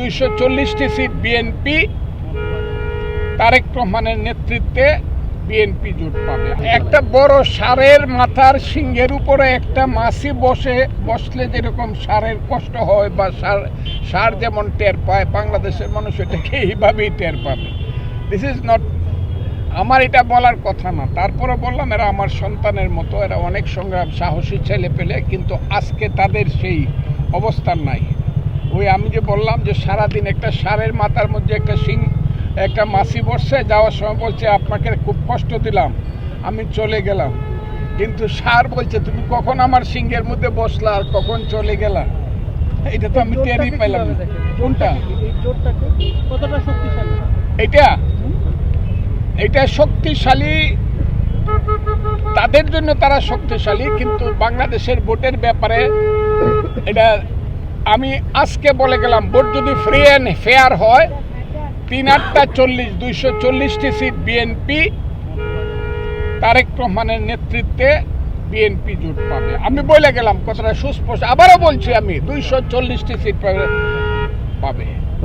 দুইশো চল্লিশটি seat BNP, Tarique রহমানের নেতৃত্বে বিএনপি জোট পাবে। একটা বড় সারের মাথার সিংহের উপরে একটা মাছি বসে, বসলে যেরকম সারের কষ্ট হয় বা সার সার যেমন টের পায়, বাংলাদেশের মানুষ এটাকে এইভাবেই টের পাবে। দিস ইজ নট আমার এটা বলার কথা না। তারপরে বললাম, এরা আমার সন্তানের মতো, এরা অনেক সংগ্রাম সাহসী ছেলে পেলে, কিন্তু আজকে তাদের সেই অবস্থান নাই। ওই আমি যে বললাম যে সারাদিন একটা সারের মাথার মধ্যে একটা সিং একটা মাসি বসছে যাওয়ার সময় বলছে আপনাকে খুব কষ্ট দিলাম আমি চলে গেলাম। কিন্তু সার বলছে তুমি কখন আমার সিংহের মধ্যে বসলা আর কখন চলে গেলা? এটা তো আমি টেরই পেলাম। দেখেন? কোনটা? এটা এটা শক্তিশালী তাদের জন্য তারা শক্তিশালী কিন্তু বাংলাদেশের ভোটের ব্যাপারে এটা আমি আজকে বলে গেলাম, ভোট যদি ফ্রি অ্যান্ড ফেয়ার হয়, তিন আটটা চল্লিশ, দুইশো চল্লিশটি সিট বিএনপি তারেক রহমানের নেতৃত্বে বিএনপি জোট পাবে। আমি বলে গেলাম, কথাটা সুস্পষ্ট। আবারও বলছি আমি, দুইশো চল্লিশটি সিট পাবে পাবে।